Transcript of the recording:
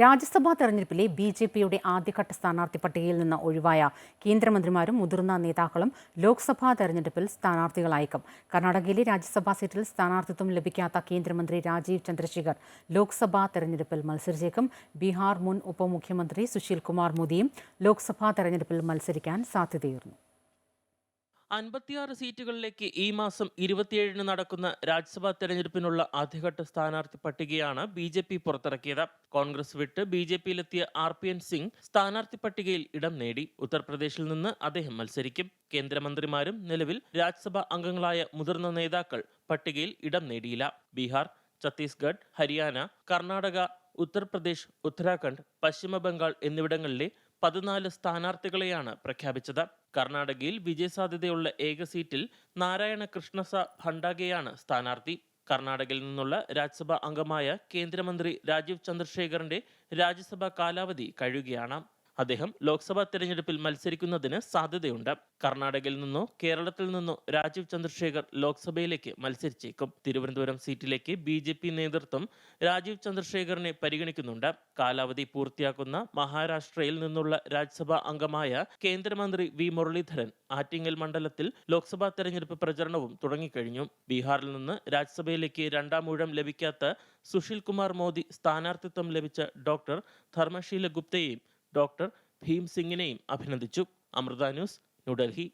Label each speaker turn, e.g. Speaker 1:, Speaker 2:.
Speaker 1: രാജ്യസഭാ തെരഞ്ഞെടുപ്പിലെ B J പിയുടെ ആദ്യഘട്ട സ്ഥാനാർത്ഥി പട്ടികയിൽ നിന്ന് ഒഴിവായ കേന്ദ്രമന്ത്രിമാരും മുതിർന്ന നേതാക്കളും ലോക്സഭാ തെരഞ്ഞെടുപ്പിൽ സ്ഥാനാർത്ഥികളായേക്കും. കർണാടകയിലെ രാജ്യസഭാ സീറ്റിൽ സ്ഥാനാർത്ഥിത്വം ലഭിക്കാത്ത കേന്ദ്രമന്ത്രി രാജീവ് ചന്ദ്രശേഖർ ലോക്സഭാ തെരഞ്ഞെടുപ്പിൽ മത്സരിച്ചേക്കും. ബീഹാർ മുൻ ഉപമുഖ്യമന്ത്രി സുശീൽ കുമാർ മോദിയും ലോക്സഭാ തെരഞ്ഞെടുപ്പിൽ മത്സരിക്കാൻ സാധ്യതയേറുന്നു.
Speaker 2: അൻപത്തിയാറ് സീറ്റുകളിലേക്ക് ഈ മാസം ഇരുപത്തിയേഴിന് നടക്കുന്ന രാജ്യസഭാ തെരഞ്ഞെടുപ്പിനുള്ള ആദ്യഘട്ട സ്ഥാനാർത്ഥി പട്ടികയാണ് ബി ജെ പി പുറത്തിറക്കിയത്. കോൺഗ്രസ് വിട്ട് ബി ജെ പിയിലെത്തിയ ആർ പി എൻ സിംഗ് സ്ഥാനാർത്ഥി പട്ടികയിൽ ഇടം നേടി. ഉത്തർപ്രദേശിൽ നിന്ന് അദ്ദേഹം മത്സരിക്കും. കേന്ദ്രമന്ത്രിമാരും നിലവിൽ രാജ്യസഭാ അംഗങ്ങളായ മുതിർന്ന നേതാക്കൾ പട്ടികയിൽ ഇടം നേടിയില്ല. ബീഹാർ ഛത്തീസ്ഗഡ് ഹരിയാന കർണാടക ഉത്തർപ്രദേശ് ഉത്തരാഖണ്ഡ് പശ്ചിമ ബംഗാൾ എന്നിവിടങ്ങളിലെ പതിനാല് സ്ഥാനാർത്ഥികളെയാണ് പ്രഖ്യാപിച്ചത്. കർണാടകയിൽ വിജയസാധ്യതയുള്ള ഏക സീറ്റിൽ നാരായണ കൃഷ്ണസ ഭണ്ഡാഗെയാണ് സ്ഥാനാർത്ഥി. കർണാടകയിൽ നിന്നുള്ള രാജ്യസഭാ അംഗമായ കേന്ദ്രമന്ത്രി രാജീവ് ചന്ദ്രശേഖറിന്റെ രാജ്യസഭാ കാലാവധി കഴിയുകയാണ്. അദ്ദേഹം ലോക്സഭാ തെരഞ്ഞെടുപ്പിൽ മത്സരിക്കുന്നതിന് സാധ്യതയുണ്ട്. കർണാടകയിൽ നിന്നോ കേരളത്തിൽ നിന്നോ രാജീവ് ചന്ദ്രശേഖർ ലോക്സഭയിലേക്ക് മത്സരിച്ചേക്കും. തിരുവനന്തപുരം സീറ്റിലേക്ക് ബി ജെ പി നേതൃത്വം രാജീവ് ചന്ദ്രശേഖറിനെ പരിഗണിക്കുന്നുണ്ട്. കാലാവധി പൂർത്തിയാക്കുന്ന മഹാരാഷ്ട്രയിൽ നിന്നുള്ള രാജ്യസഭാ അംഗമായ കേന്ദ്രമന്ത്രി വി മുരളീധരൻ ആറ്റിങ്ങൽ മണ്ഡലത്തിൽ ലോക്സഭാ തെരഞ്ഞെടുപ്പ് പ്രചരണവും തുടങ്ങിക്കഴിഞ്ഞു. ബീഹാറിൽ നിന്ന് രാജ്യസഭയിലേക്ക് രണ്ടാം ഊഴം ലഭിക്കാത്ത സുശീൽ കുമാർ മോദി സ്ഥാനാർത്ഥിത്വം ലഭിച്ച ഡോക്ടർ ധർമ്മശീല ഗുപ്തയെയും ഡോക്ടർ ഭീം സിംഗിനെയും അഭിനന്ദിച്ചു. അമൃത ന്യൂസ് ന്യൂഡൽഹി